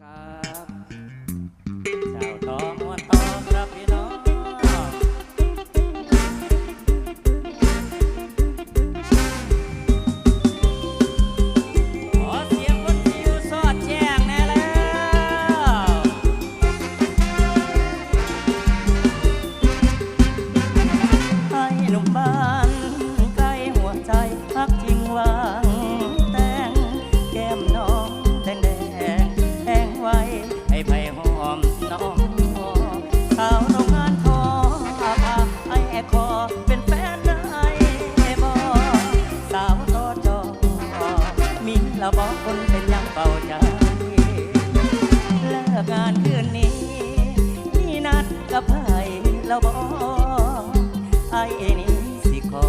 ครับ เป่าใจเลิกงานคืนนี้มีนัดกับไผ่เราบอกไอ้นี่สิขอ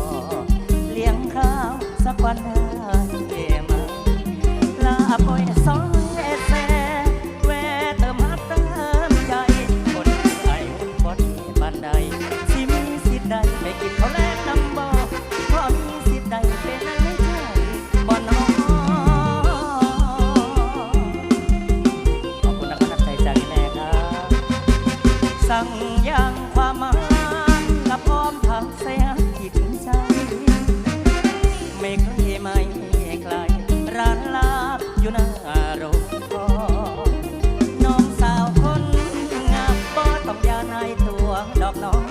เลี้ยงข้าวสักวันได้ไหมลาป่อยสองเซแวเติมฮัตเติมใจคนไอ้คนบอดบันไดสิมีสิทธิ์ใดไม่กินเขาแล้ว อย่างความหมายกับพร้อมทางเสียจิงใจ ไม่เคยไม่ไกลร้านลาบอยู่หน้าโรงพอน้องสาวคนงามบ่ต้องยาในตัวดอกน้อง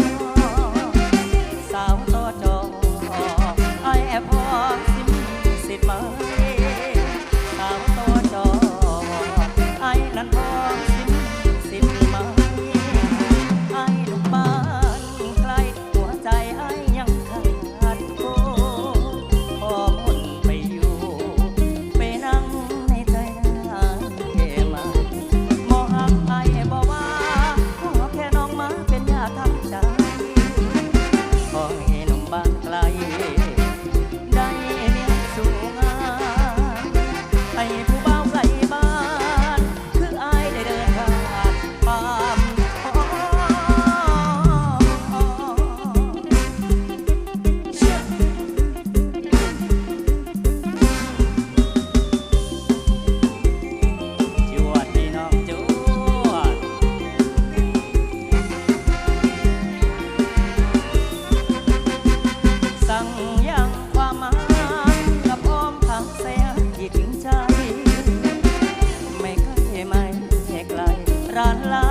ร้านลา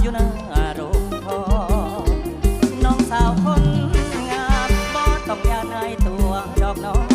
อยู่หน้าโรงทองน้องสาวคนงามบ่ต้องยาในตัวดอกน้อง